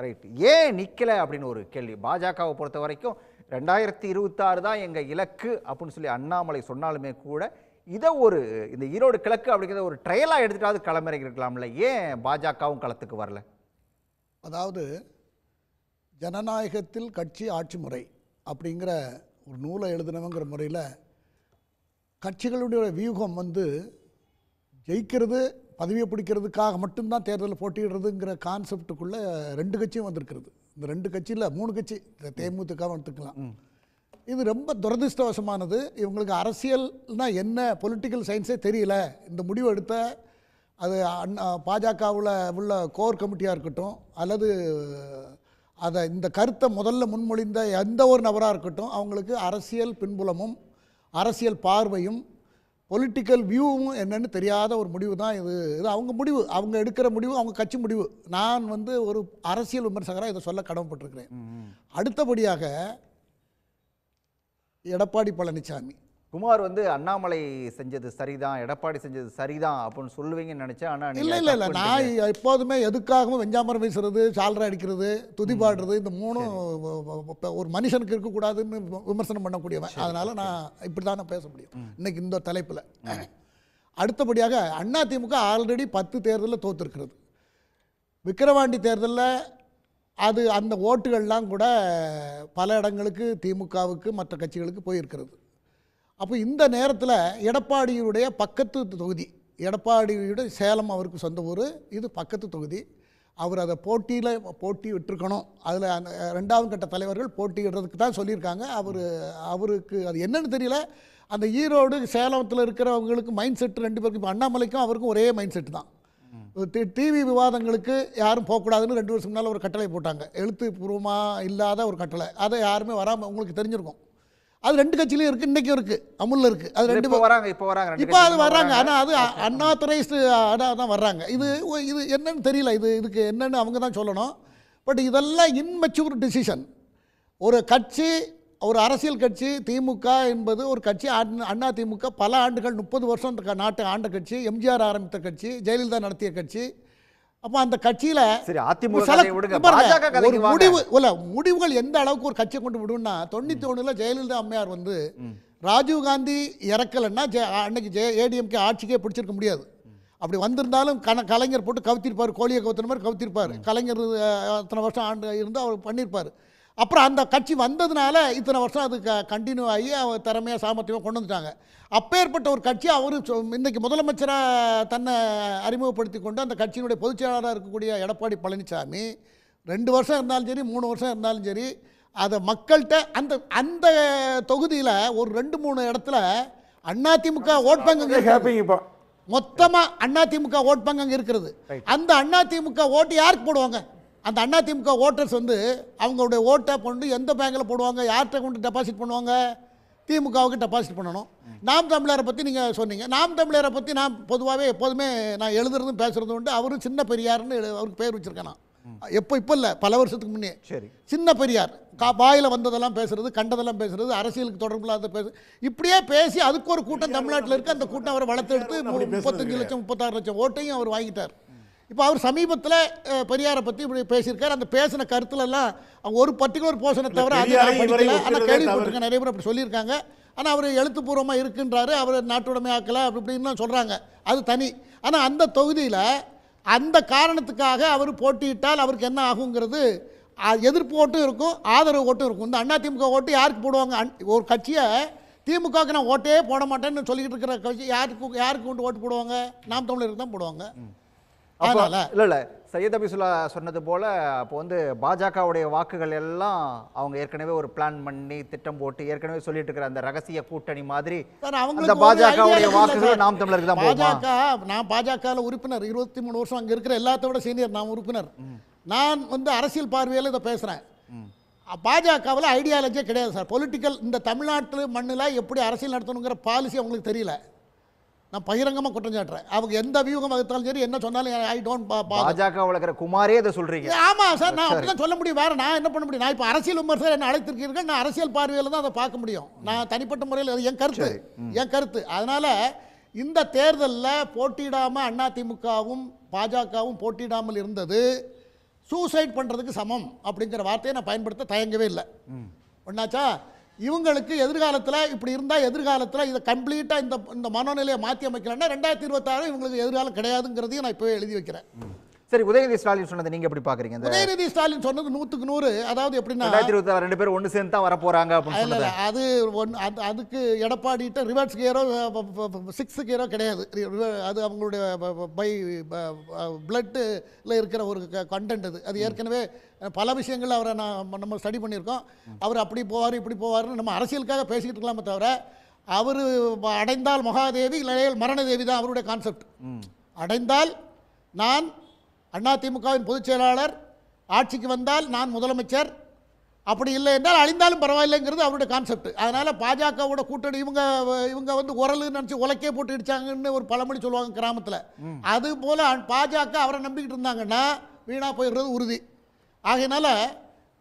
Right ஏன் நிற்கலை அப்படின்னு ஒரு கேள்வி. பாஜகவை பொறுத்த வரைக்கும் ரெண்டாயிரத்தி இருபத்தாறு தான் எங்கள் இலக்கு அப்படின்னு சொல்லி அண்ணாமலை சொன்னாலுமே கூட இதை ஒரு இந்த ஈரோடு கிழக்கு அப்படிங்கிறத ஒரு ட்ரையலாக எடுத்துட்டாவது களமிறங்கிருக்கலாம்ல ஏன் பாஜகவும் களத்துக்கு வரல? அதாவது ஜனநாயகத்தில் கட்சி ஆட்சி முறை அப்படிங்கிற ஒரு நூலை எழுதினவங்கிற முறையில் கட்சிகளுடைய வியூகம் வந்து ஜெயிக்கிறது பதவியை பிடிக்கிறதுக்காக மட்டும்தான் தேர்தலில் போட்டியிடுறதுங்கிற கான்செப்டுக்குள்ளே ரெண்டு கட்சியும் வந்திருக்கிறது. இந்த ரெண்டு கட்சியில் மூணு கட்சி இந்த தேமுதிக எடுத்துக்கலாம் இது ரொம்ப துரதிர்ஷ்டவசமானது. இவங்களுக்கு அரசியல்னா என்ன பொலிட்டிக்கல் சயின்ஸே தெரியல. இந்த முடிவு எடுத்த அது அண்ணா பாஜகவில் உள்ள கோர் கமிட்டியாக இருக்கட்டும் அல்லது அதை இந்த கருத்தை முதல்ல முன்மொழிந்த எந்த ஒரு நபராக இருக்கட்டும் அவங்களுக்கு அரசியல் பின்புலமும் அரசியல் பார்வையும் பொலிட்டிக்கல் வியூவும் என்னன்னு தெரியாத ஒரு முடிவு தான் இது. இது அவங்க முடிவு. அவங்க எடுக்கிற முடிவு அவங்க கட்சி முடிவு. நான் வந்து ஒரு அரசியல் விமர்சகராக இதை சொல்ல கடமைப்பட்டிருக்கிறேன். அடுத்தபடியாக எடப்பாடி பழனிசாமி குமார் வந்து அண்ணாமலை செஞ்சது சரிதான் எடப்பாடி செஞ்சது சரிதான் அப்படின்னு சொல்லுவீங்கன்னு நினைச்சேன். ஆனா நீங்க இல்லை இல்லை இல்லை. நான் எப்போதுமே எதுக்காகவும் வெஞ்சாமரம் வீசுறது சால்ரை அடிக்கிறது துதிபாடுறது இந்த மூணும் ஒரு மனுஷனுக்கு இருக்கக்கூடாதுன்னு விம- விமர்சனம் பண்ணக்கூடியவன். அதனால நான் இப்படி தான் நான் பேச முடியும். இன்னைக்கு இந்த தலைப்பில். அடுத்தபடியாக அதிமுக ஆல்ரெடி பத்து தேர்தலில் தோத்துருக்கிறது. விக்கிரவாண்டி தேர்தலில் அது அந்த ஓட்டுகள்லாம் கூட பல இடங்களுக்கு திமுகவுக்கு மற்ற கட்சிகளுக்கு போயிருக்கிறது. அப்போ இந்த நேரத்தில் எடப்பாடியுடைய பக்கத்து தொகுதி எடப்பாடியுடைய சேலம் அவருக்கு சொந்த ஊர் இது பக்கத்து தொகுதி. அவர் அதை போட்டியில் போட்டி விட்டுருக்கணும். அதில் அந்த ரெண்டாவது கட்ட தலைவர்கள் போட்டியிடுறதுக்கு தான் சொல்லியிருக்காங்க. அவர் அவருக்கு அது என்னன்னு தெரியல. அந்த ஈரோடு சேலத்தில் இருக்கிறவங்களுக்கு மைண்ட் செட் ரெண்டு பேருக்கும் இப்போ அண்ணாமலைக்கும் அவருக்கும் ஒரே மைண்ட் செட் தான். டிவி விவாதங்களுக்கு யாரும் போகக்கூடாதுன்னு ரெண்டு வருஷம் முன்னால் ஒரு கட்டளை போட்டாங்க. எழுத்துப்பூர்வமாக இல்லாத ஒரு கட்டளை. அதை யாருமே வராமல் உங்களுக்கு தெரிஞ்சிருக்கும். அது ரெண்டு கட்சியிலையும் இருக்குது இன்றைக்கும் இருக்குது அமுலில் இருக்குது அது ரெண்டு வராங்க இப்போ வராங்க இப்போ அது வர்றாங்க ஆனால் அது அன்ஆத்தரைஸ்டு தான் வர்றாங்க. இது இது என்னன்னு தெரியல. இது இதுக்கு என்னன்னு அவங்க தான் சொல்லணும். பட் இதெல்லாம் இன்மெச்சூர் டிசிஷன் ஒரு கட்சி ஒரு அரசியல் கட்சி திமுக என்பது ஒரு கட்சி அண்ணா திமுக பல ஆண்டுகள் முப்பது வருஷம் நாட்டை ஆண்ட கட்சி எம்ஜிஆர் ஆரம்பித்த கட்சி ஜெயலலிதா நடத்திய கட்சி அப்போ அந்த கட்சியில் சரி அதிமுக ஒரு முடிவு இல்ல முடிவுகள் எந்த அளவுக்கு ஒரு கட்சியை கொண்டு விடும்னா தொண்ணூத்தி ஒண்ணுல ஜெயலலிதா அம்மையார் வந்து ராஜீவ் காந்தி இறக்கலைன்னா ஜெ அன்னைக்கு ஜெ ஏடிஎம்கே ஆட்சிக்கே பிடிச்சிருக்க முடியாது. அப்படி வந்திருந்தாலும் கன கலைஞர் போட்டு கவுத்திருப்பார் கோழியை கவுத்துன மாதிரி கவுத்திருப்பார். கலைஞர் அத்தனை வருஷம் ஆண்டு இருந்து அவர் பண்ணியிருப்பார் அப்புறம் அந்த கட்சி வந்ததுனால இத்தனை வருஷம் அது க கண்டினியூ ஆகி அவர் திறமையாக சாமர்த்தியமாக கொண்டு வந்துட்டாங்க. அப்பேற்பட்ட ஒரு கட்சி அவர் இன்னைக்கு முதலமைச்சராக தன்னை அறிமுகப்படுத்தி கொண்டு அந்த கட்சியினுடைய பொதுச் செயலாளராக இருக்கக்கூடிய எடப்பாடி பழனிசாமி ரெண்டு வருஷம் இருந்தாலும் சரி மூணு வருஷம் இருந்தாலும் சரி அதை மக்கள்கிட்ட அந்த அந்த தொகுதியில் ஒரு ரெண்டு மூணு இடத்துல அதிமுக ஓட் பேங்க் அங்க இருக்காது. ஹாப்பிங்க இப்போ. மொத்தமா அதிமுக ஓட் பேங்க் அங்க இருக்கிறது அந்த அதிமுக ஓட்டு யாருக்கு போடுவாங்க? அந்த அதிமுக ஓட்டர்ஸ் வந்து அவங்களுடைய ஓட்டை கொண்டு எந்த பேங்க்கில் போடுவாங்க யார்கிட்ட கொண்டு டெபாசிட் பண்ணுவாங்க திமுகவுக்கு டெபாசிட் பண்ணணும். நாம் தமிழரை பற்றி நீங்கள் சொன்னீங்க. நாம் தமிழரை பற்றி நான் பொதுவாகவே எப்போதுமே நான் எழுதுறதும் பேசுறதும் உண்டு. அவரும் சின்ன பெரியார்னு அவருக்கு பேர் வச்சிருக்கேன் நான். எப்போ இப்போ இல்லை பல வருஷத்துக்கு முன்னே. சரி. சின்ன பெரியார் கா வாயில் வந்ததெல்லாம் பேசுறது கண்டதெல்லாம் பேசுறது அரசியலுக்கு தொடர்பு இல்லாத பேசு இப்படியே பேசி அதுக்கு ஒரு கூட்டம் தமிழ்நாட்டில் இருக்கு. அந்த கூட்டம் அவரை வளர்த்தெடுத்து முப்பத்தஞ்சு லட்சம் முப்பத்தாறு லட்சம் ஓட்டையும் அவர் வாங்கிட்டார். இப்போ அவர் சமீபத்தில் பெரியாரை பற்றி இப்படி பேசியிருக்காரு. அந்த பேசின கருத்துல எல்லாம் அவங்க ஒரு பர்டிகுலர் போர்ஷனை தவிர அது ஆனால் கேள்விப்பட்டிருக்கேன் நிறைய பேர் அப்படி சொல்லியிருக்காங்க. ஆனால் அவர் எழுத்துப்பூர்வமாக இருக்குன்றாரு அவர் நாட்டுடைமை ஆக்கலை அப்படி இப்படின்னு சொல்கிறாங்க அது தனி. ஆனால் அந்த தொகுதியில் அந்த காரணத்துக்காக அவர் போட்டியிட்டால் அவருக்கு என்ன ஆகுங்கிறது எதிர்ப்பு ஓட்டும் இருக்கும் ஆதரவு ஓட்டும் இருக்கும். இந்த அதிமுக ஓட்டு யாருக்கு போடுவாங்க? ஒரு கட்சியை திமுகவுக்கு நான் ஓட்டே போட மாட்டேன்னு சொல்லிக்கிட்டு இருக்கிற கட்சி யாருக்கு யாருக்கு கொண்டு ஓட்டு போடுவாங்க? நாம் தமிழருக்கு தான் போடுவாங்க. அதனால இல்ல இல்ல. சையத் அபிசுல்லா சொன்னது போல அப்போ வந்து பாஜகவுடைய வாக்குகள் எல்லாம் அவங்க ஏற்கனவே ஒரு பிளான் பண்ணி திட்டம் போட்டு ஏற்கனவே சொல்லிட்டு இருக்கிற அந்த ரகசிய கூட்டணி மாதிரி அந்த பாஜகவுடைய வாக்குகள். நாம் தமிழருக்கு தான் பாஜக நான் பாஜகவில் உறுப்பினர் இருபத்தி மூணு வருஷம் அங்கே இருக்கிற எல்லாத்த விட சீனியர் நான் உறுப்பினர். நான் வந்து அரசியல் பார்வையில் இதை பேசுகிறேன் பாஜகவில் ஐடியாலஜியே கிடையாது சார். பொலிட்டிக்கல் இந்த தமிழ்நாட்டு மண்ணில் எப்படி அரசியல் நடத்தணுங்கிற பாலிசி அவங்களுக்கு தெரியல. நான் பகிரங்கமாக குற்றம் சாட்டுறேன். அவங்க எந்த வியூகம் வகுத்தாலும் சரி என்ன சொன்னாலும் ஐ டோன்ட் பாஜகவுல இருக்கிற குமாரே இதை சொல்றீங்க. ஆமா சார் நான் அப்படிதான் சொல்ல முடியும். வேற நான் என்ன பண்ண முடியும்? நான் இப்போ அரசியல் விமர்சகர் என்ன அழைத்திருக்கீர்கள் நான் அரசியல் பார்வையில் தான் அதை பார்க்க முடியும். நான் தனிப்பட்ட முறையில் அது என் கருத்து. என் கருத்து. அதனால இந்த தேர்தலில் போட்டியிடாம அதிமுகவும் பாஜகவும் போட்டியிடாமல் இருந்தது சூசைட் பண்ணுறதுக்கு சமம் அப்படிங்கிற வார்த்தையை நான் பயன்படுத்த தயங்கவே இல்லை. ஒன்னாச்சா இவங்களுக்கு எதிர்காலத்தில் இப்படி இருந்தால் எதிர்காலத்தில் இதை கம்ப்ளீட்டாக இந்த இந்த மனநிலையை மாற்றி அமைக்கலன்னா ரெண்டாயிரத்தி இருபத்தாறு இவங்களுக்கு எதிர்காலம் கிடையாதுங்கிறதையும் நான் இப்போவே எழுதி வைக்கிறேன். சரி உதயநிதி ஸ்டாலின் சொன்னதை நீங்க எப்படி பாக்குறீங்க உதயநிதி ஸ்டாலின் சொன்னது நூற்றுக்கு நூறு. அதாவது எப்படின்னா ரெண்டாயிரத்தி இருபத்தி ரெண்டு பேரும் ஒண்ணு சேர்ந்து தான் வர போறாங்க அப்படின்னு அது ஒன் அது அதுக்கு எடப்பாடிட்ட ரிவர்ஸ் கியரோ சிக்ஸ் கியரோ கிடையாது. அது அவங்களுடைய பை பிளட்டில் இருக்கிற ஒரு கண்டென்ட் அது. அது ஏற்கனவே பல விஷயங்கள் அவரை நான் நம்ம ஸ்டடி பண்ணியிருக்கோம். அவர் அப்படி போவார் இப்படி போவார்னு நம்ம அரசியலுக்காக பேசிக்கிட்டு இருக்கலாமே தவிர அவர் அடைந்தால் மகாதேவி இல்லையேல் மரணதேவி தான் அவருடைய கான்செப்ட் அடைந்தால் நான் அதிமுகவின் பொதுச் செயலாளர் ஆட்சிக்கு வந்தால் நான் முதலமைச்சர். அப்படி இல்லை என்றால் அழிந்தாலும் பரவாயில்லைங்கிறது அவருடைய கான்செப்ட் அதனால் பாஜகவோட கூட்டணி இவங்க இவங்க வந்து உரலுன்னு நினச்சி உலக்கே போட்டு இடிச்சாங்கன்னு ஒரு பழமொழி சொல்லுவாங்க கிராமத்தில். அது போல் பாஜக அவரை நம்பிக்கிட்டு இருந்தாங்கன்னா வீணாக போயிடுறது உறுதி. ஆகையினால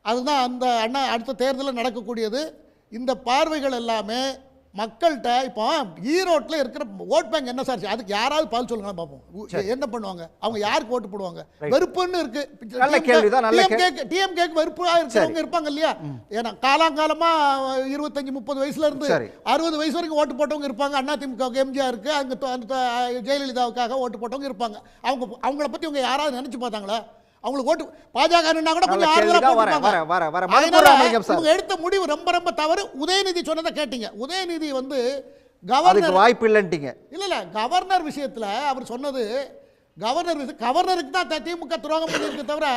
அதுதான் அந்த அண்ணா அடுத்த தேர்தலில் நடக்கக்கூடியது. இந்த பார்வைகள் எல்லாமே மக்கள்கிட்ட இப்போ ஈரோட்டில் இருக்கிற ஓட் பேங்க் என்ன சார்? அதுக்கு யாராவது பதில் சொல்லுங்க பார்ப்போம் என்ன பண்ணுவாங்க? அவங்க யாருக்கு ஓட்டு போடுவாங்க? வெறுப்புன்னு இருக்கு. டிஎம்கேக்கு வெறுப்பா இருக்கிறவங்க இருப்பாங்க இல்லையா? ஏன்னா காலாங்காலமா இருபத்தஞ்சு முப்பது வயசுல இருந்து. அறுபது வயசு வரைக்கும் ஓட்டு போட்டவங்க இருப்பாங்க. அதிமுகவுக்கு எம்ஜிஆர் இருக்கு அங்க ஜெயலலிதாவுக்காக ஓட்டு போட்டவங்க இருப்பாங்க. அவங்க அவங்கள பத்தி அவங்க யாராவது நினைச்சு பார்த்தாங்களா? அவங்களுக்கு ஓட்டு பாஜக கூட கொஞ்சம் ஆறுதலா கேள்விதான். வரேன், போட்டுப்பாங்க. வரேன், வரேன், வரேன். மதுக்கூர் அதனால ராமலிங்கம் சார். இவங்க எடுத்த முடிவு ரொம்ப ரொம்ப தவறு. உதயநிதி சொன்னதை கேட்டீங்க. உதயநிதி வந்து கவர்னர் வாய்ப்பு இல்லைன்ட்டீங்க. இல்ல இல்ல. கவர்னர் விஷயத்துல அவர் சொன்னது கவர்னர் கவர்னருக்கு தான் திமுக துரோகம் பண்ணியிருக்கு தவிர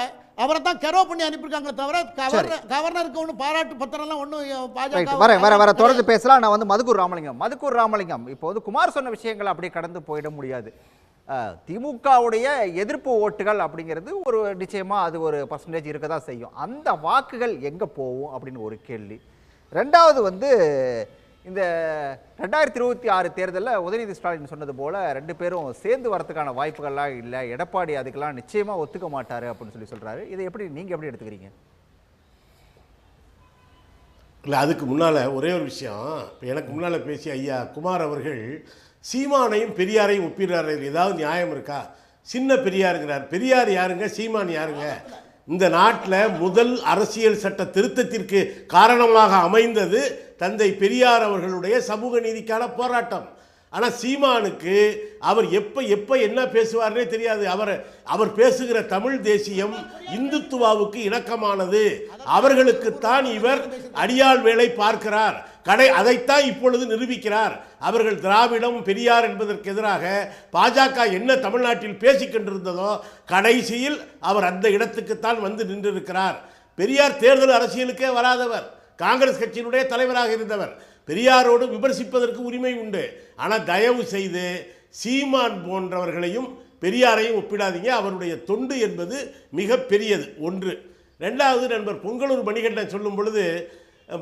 அவரை தான் கெரோ பண்ணி அனுப்பியிருக்காங்களே தவிர கவர்னர் கவர்னருக்கு ஒன்றும் பாராட்டு பத்திரம்லாம் ஒன்றும் பாஜக வர வர வர தொடர்ந்து பேசலாம். நான் வந்து மதுக்கூர் ராமலிங்கம். மதுக்கூர் ராமலிங்கம். இப்போ வந்து குமார் சொன்ன விஷயங்கள் அப்படியே கடந்து போயிட முடியாது. திமுகவுடைய எதிர்ப்பு ஓட்டுகள் அப்படிங்கிறது ஒரு நிச்சயமாக அது ஒரு பர்சன்டேஜ் இருக்க தான் செய்யும். அந்த வாக்குகள் எங்கே போகும் அப்படின்னு ஒரு கேள்வி. ரெண்டாவது வந்து இந்த ரெண்டாயிரத்தி இருபத்தி ஆறு தேர்தலில் உதயநிதி ஸ்டாலின் சொன்னது போல் ரெண்டு பேரும் சேர்ந்து வரதுக்கான வாய்ப்புகள்லாம் இல்லை. எடப்பாடி அதுக்கெல்லாம் நிச்சயமாக ஒத்துக்க மாட்டார் அப்படின்னு சொல்லி சொல்கிறாரு இதை எப்படி நீங்கள் எப்படி எடுத்துக்கிறீங்க? இல்லை அதுக்கு முன்னால் ஒரே ஒரு விஷயம். இப்போ எனக்கு முன்னால் பேசிய ஐயா குமார் அவர்கள் சீமானையும் பெரியாரையும் ஒப்பிடுறார்கள் ஏதாவது நியாயம் இருக்கா? சின்ன பெரியாருங்கிறார் பெரியார் யாருங்க? சீமான் யாருங்க? இந்த நாட்டில் முதல் அரசியல் சட்ட திருத்தத்திற்கு காரணமாக அமைந்தது தந்தை பெரியார் அவர்களுடைய சமூக நீதிக்கான போராட்டம். ஆனால் சீமானுக்கு அவர் எப்போ எப்போ என்ன பேசுவார்னே தெரியாது. அவர் அவர் பேசுகிற தமிழ் தேசியம் இந்துத்துவாவுக்கு இணக்கமானது. அவர்களுக்குத்தான் இவர் அடியாள் வேலை பார்க்கிறார். கடை அதைத்தான் இப்பொழுது நிரூபிக்கிறார். அவர்கள் திராவிடம் பெரியார் என்பதற்கு எதிராக பாஜக என்ன தமிழ்நாட்டில் பேசிக் கொண்டிருந்ததோ கடைசியில் அவர் அந்த இடத்துக்குத்தான் வந்து நின்றிருக்கிறார். பெரியார் தேர்தல் அரசியலுக்கே வராதவர். காங்கிரஸ் கட்சியினுடைய தலைவராக இருந்தவர். பெரியாரோடு விமர்சிப்பதற்கு உரிமை உண்டு. ஆனால் தயவு செய்து சீமான் போன்றவர்களையும் பெரியாரையும் ஒப்பிடாதீங்க. அவருடைய தொண்டு என்பது மிக பெரியது. ஒன்று. ரெண்டாவது நண்பர் பொங்கலூர் மணிகண்டன் சொல்லும் பொழுது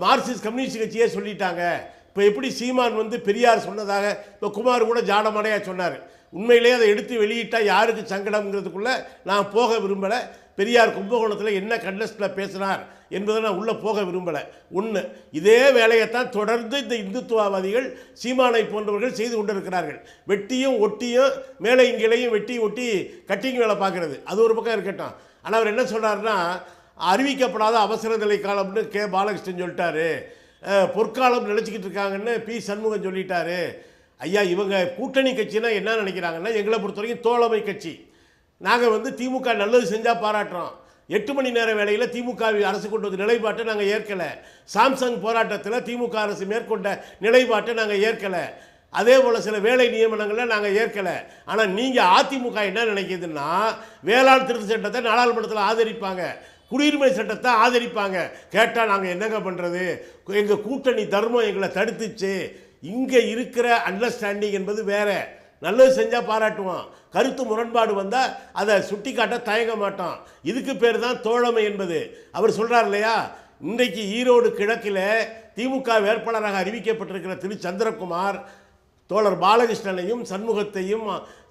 மார்க்சிஸ்ட் கம்யூனிஸ்ட் கட்சியே சொல்லிட்டாங்க. இப்போ எப்படி சீமான் வந்து பெரியார் சொன்னதாக இப்போ குமார் கூட ஜாடமடையாக சொன்னார். உண்மையிலேயே அதை எடுத்து வெளியிட்டால் யாருக்கு சங்கடம்ங்கிறதுக்குள்ளே நான் போக விரும்பலை. பெரியார் கும்பகோணத்தில் என்ன கண்டஸ்டில் பேசினார் என்பதை நான் உள்ளே போக விரும்பலை. ஒன்று இதே வேலையைத்தான் தொடர்ந்து இந்த இந்துத்துவவாதிகள் சீமானை போன்றவர்கள் செய்து கொண்டிருக்கிறார்கள். வெட்டியும் ஒட்டியும் மேலே இங்கிலையும் வெட்டி ஒட்டி கட்டிங் வேலை பார்க்குறது. அது ஒரு பக்கம் இருக்கட்டும். ஆனால் அவர் என்ன சொல்கிறாருன்னா அறிவிக்கப்படாத அவசர நிலை காலம்னு கே. பாலகிருஷ்ணன் சொல்லிட்டாரு. பொற்காலம் நினச்சிக்கிட்டு இருக்காங்கன்னு பி. சண்முகம் சொல்லிட்டாரு. ஐயா இவங்க கூட்டணி கட்சினா என்ன நினைக்கிறாங்கன்னா எங்களை பொறுத்த வரைக்கும் தோழமை கட்சி. நாங்கள் வந்து திமுக நல்லது செஞ்சால் பாராட்டுறோம். எட்டு மணி நேர வேளையில் திமுக அரசு கொண்டு வந்த நிலைப்பாட்டை நாங்கள் ஏற்கலை. சாம்சங் போராட்டத்தில் திமுக அரசு மேற்கொண்ட நிலைப்பாட்டை நாங்கள் ஏற்கலை. அதே போல் சில வேலை நியமனங்களை நாங்கள் ஏற்கலை. ஆனால் நீங்கள் அதிமுக என்ன நினைக்கிதுன்னா வேளாண் திருத்த சட்டத்தை நாடாளுமன்றத்தில் ஆதரிப்பாங்க. குடியுரிமை சட்டத்தை ஆதரிப்பாங்க. கேட்டால் நாங்கள் என்னங்க பண்ணுறது எங்கள் கூட்டணி தர்மம் எங்களை தடுத்துச்சு. இங்கே இருக்கிற அண்டர்ஸ்டாண்டிங் என்பது வேறு. நல்லது செஞ்சால் பாராட்டுவோம் கருத்து முரண்பாடு வந்தால் அதை சுட்டி காட்ட தயங்க மாட்டோம் இதுக்கு பேர் தான் தோழமை என்பது. அவர் சொல்கிறார் இல்லையா? இன்றைக்கு ஈரோடு கிழக்கில் திமுக வேட்பாளராக அறிவிக்கப்பட்டிருக்கிற திரு சந்திரகுமார் தோழர் பாலகிருஷ்ணனையும் சண்முகத்தையும்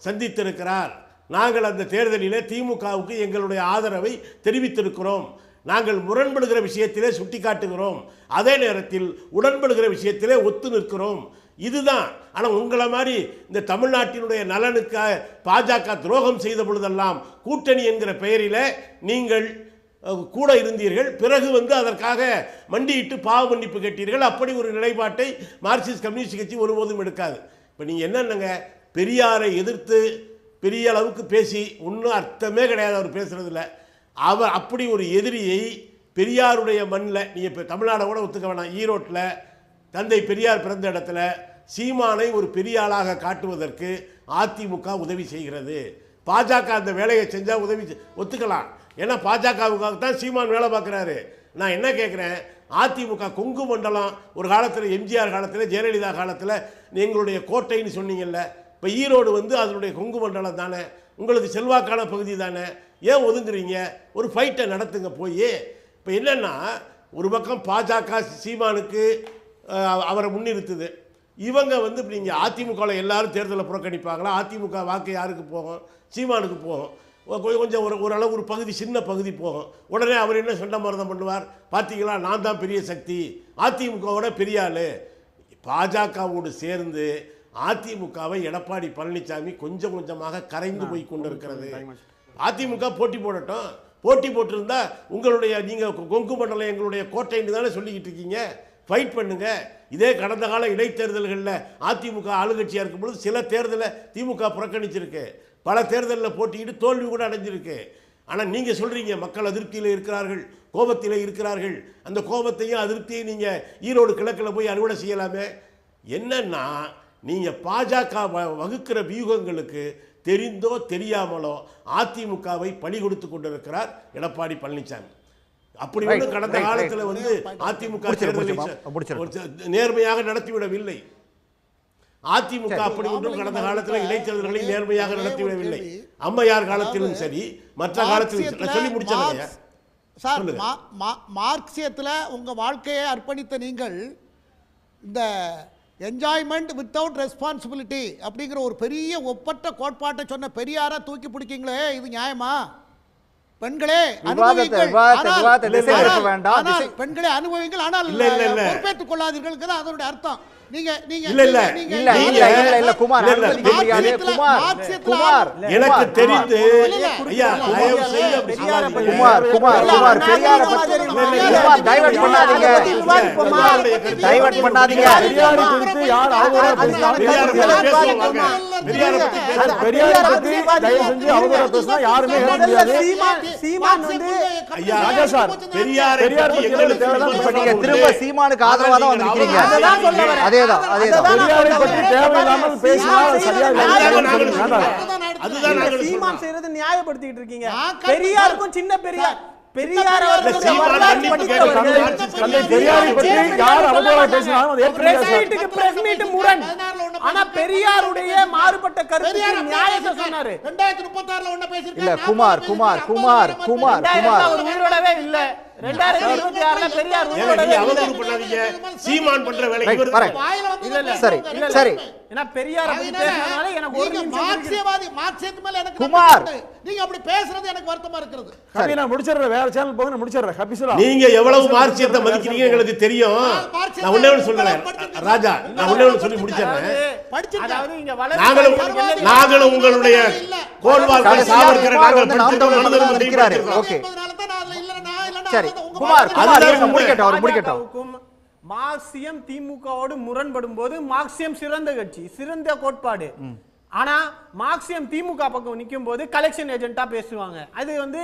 சந்தித்திருக்கிறார். நாங்கள் அந்த தேர்தலில் திமுகவுக்கு எங்களுடைய ஆதரவை தெரிவித்திருக்கிறோம். நாங்கள் முரண்படுகிற விஷயத்திலே சுட்டி காட்டுகிறோம் அதே நேரத்தில் உடன்படுகிற விஷயத்திலே ஒத்து நிற்கிறோம். இதுதான். ஆனால் உங்களை மாதிரி இந்த தமிழ்நாட்டினுடைய நலனுக்காக பாஜக துரோகம் செய்த பொழுதெல்லாம் கூட்டணி என்கிற பெயரில் நீங்கள் கூட இருந்தீர்கள். பிறகு வந்து அதற்காக மண்டியிட்டு பாவ மன்னிப்பு கேட்டீர்கள். அப்படி ஒரு நிலைப்பாட்டை மார்க்சிஸ்ட் கம்யூனிஸ்ட் கட்சி ஒருபோதும் எடுக்காது. இப்போ நீங்கள் என்னென்னங்க? பெரியாரை எதிர்த்து பெரிய அளவுக்கு பேசி ஒன்றும் அர்த்தமே கிடையாது அவர் பேசுகிறதில்ல அவர் அப்படி ஒரு எதிரியை பெரியாருடைய மண்ணில் நீங்கள் இப்போ தமிழ்நாடை கூட ஒத்துக்க வேணாம். ஈரோட்டில் தந்தை பெரியார் பிறந்த இடத்துல சீமானை ஒரு பெரிய ஆளாக காட்டுவதற்கு அதிமுக உதவி செய்கிறது. பாஜக அந்த வேலையை செஞ்சால் உதவி செய்- ஒத்துக்கலாம். ஏன்னா பாஜகவுக்காக தான் சீமான் வேலை பார்க்குறாரு. நான் என்ன கேட்குறேன் அதிமுக கொங்கு மண்டலம் ஒரு காலத்தில் எம்ஜிஆர் காலத்தில் ஜெயலலிதா காலத்தில் எங்களுடைய கோட்டைன்னு சொன்னீங்கல்ல இப்போ ஈரோடு வந்து அதனுடைய கொங்கு மண்டலம் தானே உங்களுக்கு செல்வாக்கான பகுதி தானே ஏன் ஒதுங்குறீங்க? ஒரு ஃபைட்டை நடத்துங்க போய். இப்போ என்னென்னா ஒரு பக்கம் பாஜக சீமானுக்கு அவரை முன்னிறுத்துது. இவங்க வந்து இப்படி இங்கே அதிமுகவில் எல்லாரும் தேர்தலை புறக்கணிப்பாங்களா? அதிமுக வாக்கு யாருக்கு போகும்? சீமானுக்கு போகும். கொஞ்சம் ஒரு ஓரளவு ஒரு பகுதி சின்ன பகுதி போகும். உடனே அவர் என்ன சண்டமாரதம் பண்ணுவார்? பார்த்தீங்களா நான் தான் பெரிய சக்தி. அதிமுகவோட பெரிய ஆளு. பாஜகவோடு சேர்ந்து அதிமுகவை எடப்பாடி பழனிசாமி கொஞ்சம் கொஞ்சமாக கரைந்து போய் கொண்டிருக்கிறது. அதிமுக போட்டி போடட்டும். போட்டி போட்டிருந்தா உங்களுடைய நீங்கள் கொங்கு மண்டலம் எங்களுடைய கோட்டைன்னு தானே சொல்லிக்கிட்டு இருக்கீங்க? ஃபைட் பண்ணுங்க. இதே கடந்த கால இடைத்தேர்தல்களில் அதிமுக ஆளுங்கட்சியாக இருக்கும்பொழுது சில தேர்தலை திமுக புறக்கணிச்சிருக்கு. பல தேர்தலில் போட்டியிட்டு தோல்வி கூட அடைஞ்சிருக்கு. ஆனால் நீங்கள் சொல்கிறீங்க மக்கள் அதிருப்தியில் இருக்கிறார்கள் கோபத்தில் இருக்கிறார்கள். அந்த கோபத்தையும் அதிருப்தியும் நீங்கள் ஈரோடு கிழக்கில் போய் அறுவடை செய்யலாமே. என்னன்னா நீங்கள் பாஜக வ- வகுக்கிற வியூகங்களுக்கு தெரிந்தோ தெரியாமலோ அதிமுகவை பழி கொடுத்து கொண்டிருக்கிறார் எடப்பாடி பழனிசாமி. அப்படி ஒன்றும் கடந்த. காலத்தில் வந்து அதிமுக தேர்தலை நேர்மையாக நடத்திவிடவில்லை. அதிமுக அப்படி ஒன்றும் கடந்த காலத்தில் இடைத்தேர்தல்களை நேர்மையாக நடத்திவிடவில்லை. அம்மையார் காலத்திலும் சரி மற்ற காலத்திலும் சொல்லி முடிச்சேன் மார்க்ஸ்- சார் சொல்லுங்க. மா- மா- மார்க்சியத்தில் உங்க வாழ்க்கையை அர்ப்பணித்த நீங்கள் இந்த என்ஜாய்மெண்ட் வித்தவுட் ரெஸ்பான்சிபிலிட்டி அப்படிங்கிற ஒரு பெரிய ஒப்பற்ற கோட்பாட்டை சொன்ன பெரியாரை தூக்கி பிடிக்கீங்களே இது நியாயமா? பெண்களே அனுபவிங்கள். பெண்களே அனுபவிங்கள் ஆனால் இல்ல, இல்ல, இல்ல. பொறுப்பேற்றுக் கொள்ளாதீர்கள் அதனுடைய அர்த்தம் நீங்க நீங்க இல்ல, இல்ல. இல்ல நீங்க- இல்ல இல்ல இல்ல குமார் குமார் குமார் எனக்கு தெரிந்து. ஐயா தயவு செய்து பெரியாரை குமார் குமார் குமார் பெரியாரை பத்தி குமார் டைவர்ட் பண்ணாதீங்க? டைவர்ட் பண்ணாதீங்க பெரியாரை குறித்து யார் பெரியாரை பத்தி. பெரியாரை பத்தி தயவு செஞ்சு பேசினா யாருமே கேட்க முடியாது சீமான் சீமான் வந்து ஐயா ராஜா சார், பெரியாரை பெரியார் பத்தி பத்தி எங்களுக்கு தேவைதான் விமர்சனம் இப்ப நீங்க உண்டு. திரும்ப சீமானுக்கு ஆதரவா தான் அததான் சொல்ல வரேன். அதேதான் அதேதான். சீமான். செய்யறது நியாயப்படுத்திட்டு இருக்கீங்க. கருத்து- பெரியாருக்கும் சின்ன பெரியார். பெரியார் பெரியாருடைய மாறுபட்ட கருத்துக்கு நியாயத்தை சொன்னாரு? ரெண்டாயிரத்தி ஒண்ணு குமார் குமார் குமார் குமார் குமார். உயிரோடவே இல்ல. நீங்க இல்ல அவதூறு பண்ணாதீங்க சீமான் பண்ற வேலை Right, இவர் correct. வாயில வந்து இல்ல, இல்ல. சரி இல்ல, சரி ஏன்னா பெரியாரை பத்தி பேசினால எனக்கு ஒரு நீங்க நிமிஷம் இருக்குது. மார்க்சியவாதி மார்க்சியத்து மேல எனக்கு குமார். நம்பிக்கை உண்டு. நீங்க அப்படி பேசுறது எனக்கு வருத்தமா இருக்கிறது ஹபி, நான் முடிச்சிடுறேன் வேற சேனல் போங்க நான் முடிச்சிடுறேன் ஹபி சொல்லலாம். நீங்க எவ்வளவு மார்க்சியத்தை மதிக்கிறீங்க எங்களுக்கு தெரியும் நான் ஒண்ணே ஒன்று. ராஜா நான் ஒண்ணே ஒன்று சொல்லி முடிச்சிடுறேன் நாங்களும் நாங்களும் உங்களுடைய கடைசியா சாவர்கரை நாங்கள். ஓகே. என்பதனால தான் நான் அதுல இல்லைன்னா நான் இல்லைன்னா சரி குமார். முடிக்கட்டும் அவர் முடிக்கட்டும். மார்க்சியம் திமுகவோடு முரண்படும் போது மார்க்சியம் சிறந்த கட்சி சிறந்த கோட்பாடு. ஆனா மார்க்சியம் திமுக பக்கம் நிற்கும் போது கலெக்ஷன் ஏஜென்ட்டா பேசுவாங்க. அது வந்து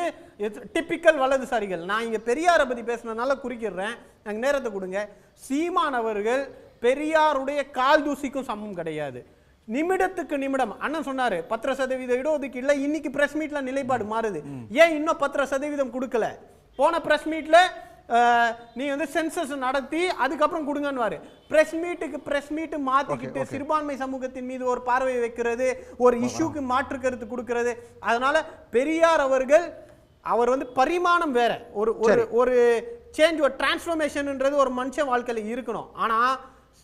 டிப்பிக்கல் வலதுசாரிகள். நான் இங்க பெரியாரை பத்தி பேசுனதுனால குறிக்கிறேன். எனக்கு நேரத்தை கொடுங்க. சீமான் அவர்கள் பெரியாருடைய கால் தூசிக்கும் சமம் கிடையாது. நிமிடத்துக்கு நிமிடம் அண்ணன் சொன்னாரு பத்திர சதவீத இடஒதுக்கீடுல இன்னைக்கு பிரஸ் மீட்ல நிலைப்பாடு மாறுது. ஏன் இன்னும் பத்திர சதவீதம் கொடுக்கல? போன பிரஸ் மீட்ல நீ வந்து சென்சஸ் நடத்தி அதுக்கப்புறம் கொடுங்கன்னு பிரஸ் மீட்டுக்கு பிரஸ் மீட் மாத்திக்கிட்டு சிறுபான்மை சமூகத்தின் மீது ஒரு பார்வை வைக்கிறது ஒரு இஷ்யூக்கு மாற்று கருத்து கொடுக்கிறது. அதனால பெரியார் அவர்கள் அவர் வந்து பரிமாணம் வேற. ஒரு ஒரு ஒரு சேஞ்ச் ஒரு டிரான்ஸ்ஃபர்மேஷன்ன்றது ஒரு மனுஷன் வாழ்க்கையில இருக்கணும். ஆனா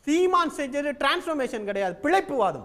சீமான் செஞ்சது டிரான்ஸ்ஃபர்மேஷன் கிடையாது. பிழைப்புவாதம்.